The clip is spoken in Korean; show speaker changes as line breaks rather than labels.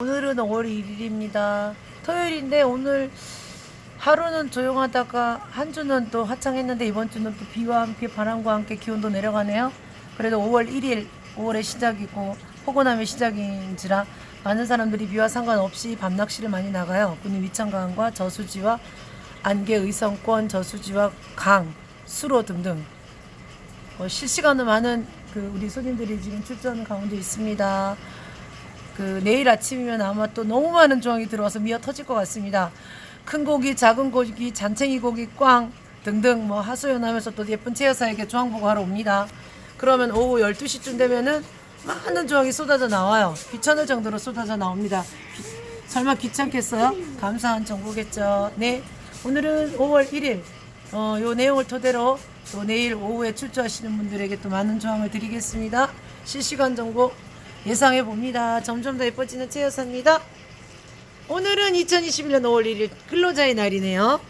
오늘은 5월 1일입니다. 토요일인데 오늘 하루는 조용하다가 한 주는 또 화창했는데 이번 주는 또 비와 함께 바람과 함께 기온도 내려가네요. 그래도 5월 1일 5월의 시작이고 포근함의 시작인지라 많은 사람들이 비와 상관없이 밤 낚시를 많이 나가요. 군인 위창강과 저수지와 안개 의성권 저수지와 강, 수로 등등 어, 실시간으로 많은 그 우리 손님들이 지금 출전 가운데 있습니다. 그 내일 아침이면 아마 또 너무 많은 조항이 들어와서 미어 터질 것 같습니다. 큰 고기, 작은 고기, 잔챙이 고기, 꽝 등등 뭐 하소연하면서 또 예쁜 채여사에게 조항 보고하러 옵니다. 그러면 오후 12시쯤 되면은 많은 조항이 쏟아져 나와요. 귀찮을 정도로 쏟아져 나옵니다. 기- 설마 귀찮겠어요? 감사한 정보겠죠. 네. 오늘은 5월 1일. 어, 요 내용을 토대로 또 내일 오후에 출조하시는 분들에게 또 많은 조항을 드리겠습니다. 실시간 정보 예상해 봅니다. 점점 더 예뻐지는 최여사입니다. 오늘은 2021년 5월 1일 근로자의 날이네요.